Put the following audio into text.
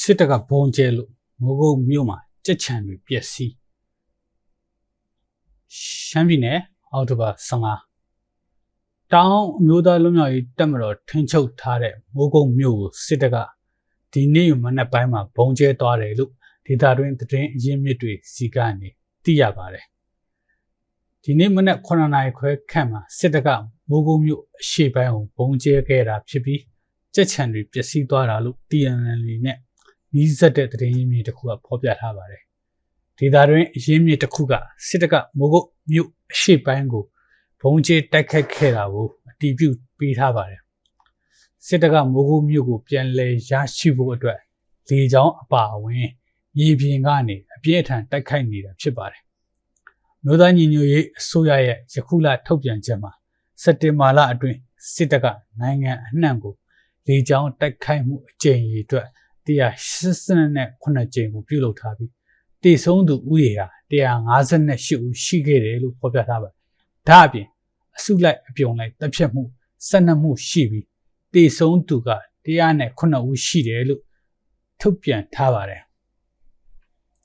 စစ်တပ်ကဘုံကျဲလို့မိုးကုတ်မြို့မှာကြက်ချံတွေပျက်စီးရှမ်းပြည်နယ်အောက်တိုဘာ15တောင်အမျိုးသားလွတ်မြောက်ရေးတပ်မတော်ထင်းချုပ်ထားတဲ့မိုးကုတ်မြို့ကိုစစ်တပ်ကဒီနေ့မနက်ပိုင်းမှာဘုံကျဲသွားတယ်လို့ဒေသတွင်းသတင်းအရင်းမြစ်တွေစီကနေသိရပါတယ်ဒီနေ့မနက်9နာရီခွဲခန့်မှာစစ်တပ်ကမိုးကုတ်မြို့အရှေ့ပိုင်းကိုဘုံကျဲခဲ့တာဖြစ်ပြီးကြက်ချံတွေပျက်စီးသွားတာလို့ TNL နဲ့ နီးစပ်တဲ့သတင်းရင်းမြစ်တစ်ခုကဖော်ပြထားပါတယ်ဒေသတွင်းအရင်းမြစ်တစ်ခုကစစ်တပ်ကမိုးကုတ်မြို့အရှေ့ပိုင်းကိုဘုံကျဲတိုက်ခိုက်ခဲ့တာကိုအတည်ပြုပေးထားပါတယ်စစ်တပ်ကမိုးကုတ်မြို့ကိုပြန်လည်ရရှိဖို့အတွက်လေကြောင်းအပါအဝင်မြေပြင်ကနေအပြည့်အထန်တိုက်ခိုက်နေတာဖြစ်ပါတယ်မြို့သားညီညွတ်ရေးအစိုးရရဲ့ယခုလထုတ်ပြန်ချက်မှာစက်တင်ဘာလအတွင်းစစ်တပ်ကနိုင်ငံအနှံ့ကိုလေကြောင်းတိုက်ခိုက်မှုအကြိမ်ရေအတွက် 189ကြိမ်ကိုပြုလုပ်ထားပြီးတည်ဆုံးသူဥယေဟာ158ဦးရှိခဲ့တယ်လို့ဖော်ပြထားပါတယ်။ဒါအပြင်အစုလိုက်အပြုံလိုက်တပ်ဖြတ်မှု12မှုရှိပြီးတည်ဆုံးသူက109ဦးရှိတယ်လို့ထုတ်ပြန်ထားပါတယ်